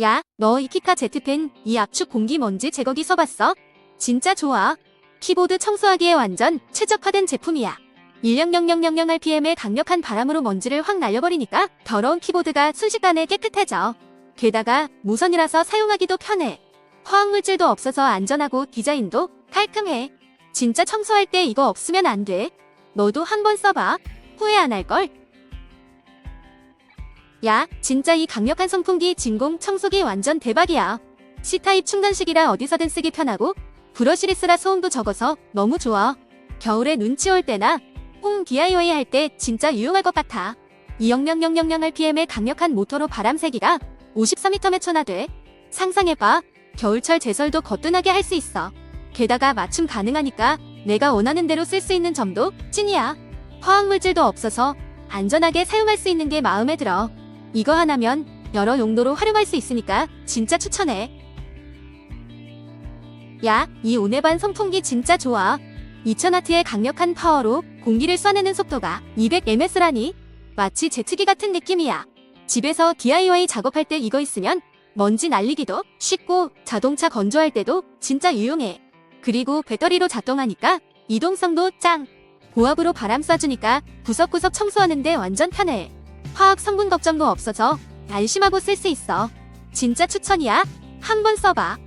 야, 너 이 키카 제트펜 이 압축 공기 먼지 제거기 써봤어? 진짜 좋아. 키보드 청소하기에 완전 최적화된 제품이야. 1000000rpm의 강력한 바람으로 먼지를 확 날려버리니까 더러운 키보드가 순식간에 깨끗해져. 게다가 무선이라서 사용하기도 편해. 화학물질도 없어서 안전하고 디자인도 깔끔해. 진짜 청소할 때 이거 없으면 안 돼. 너도 한번 써봐. 후회 안 할걸? 야, 진짜 이 강력한 선풍기 진공 청소기 완전 대박이야. C타입 충전식이라 어디서든 쓰기 편하고 브러시리스라 소음도 적어서 너무 좋아. 겨울에 눈치 올 때나 홈 DIY 할 때 진짜 유용할 것 같아. 2000000rpm의 강력한 모터로 바람 세기가 54m 천하돼. 상상해봐. 겨울철 제설도 거뜬하게 할 수 있어. 게다가 맞춤 가능하니까 내가 원하는 대로 쓸 수 있는 점도 찐이야. 화학물질도 없어서 안전하게 사용할 수 있는 게 마음에 들어. 이거 하나면 여러 용도로 활용할 수 있으니까 진짜 추천해. 야, 이 오네반 선풍기 진짜 좋아. 2000W의 강력한 파워로 공기를 쏴내는 속도가 200ms라니? 마치 제트기 같은 느낌이야. 집에서 DIY 작업할 때 이거 있으면 먼지 날리기도 쉽고 자동차 건조할 때도 진짜 유용해. 그리고 배터리로 작동하니까 이동성도 짱. 고압으로 바람 쏴주니까 구석구석 청소하는데 완전 편해. 화학 성분 걱정도 없어서 안심하고 쓸 수 있어. 진짜 추천이야. 한번 써봐.